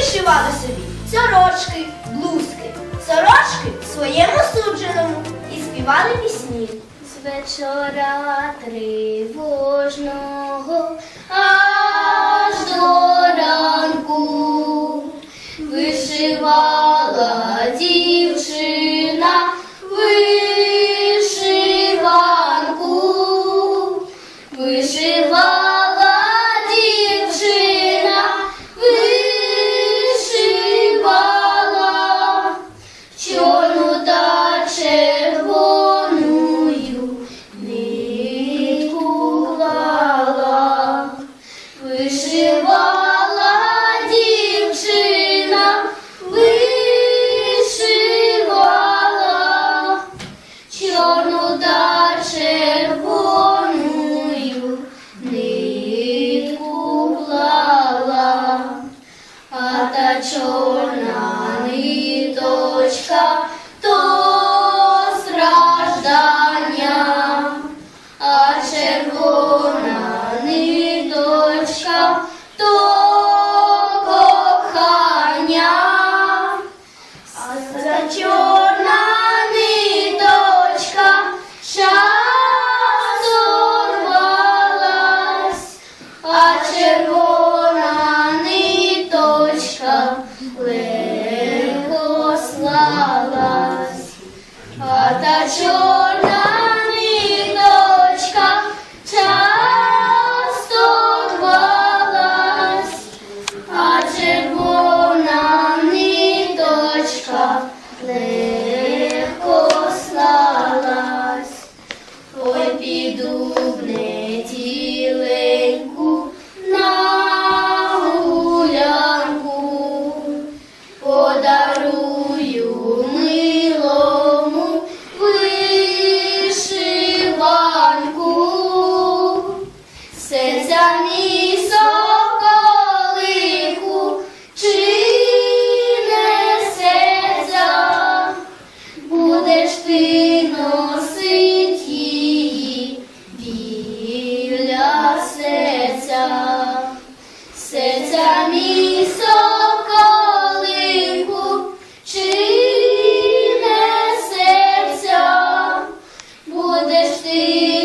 вишивали собі сорочки, блузки, сорочки своєму судженому і співали пісні. З вечора тривожного аж до ранку вишивала дівчина. Вишиванку, вишивала. Червона ниточка то кохання. А та чорна ниточка часом рвалась, а червона ниточка легко слалась, а та чорна піду в неті. majesty.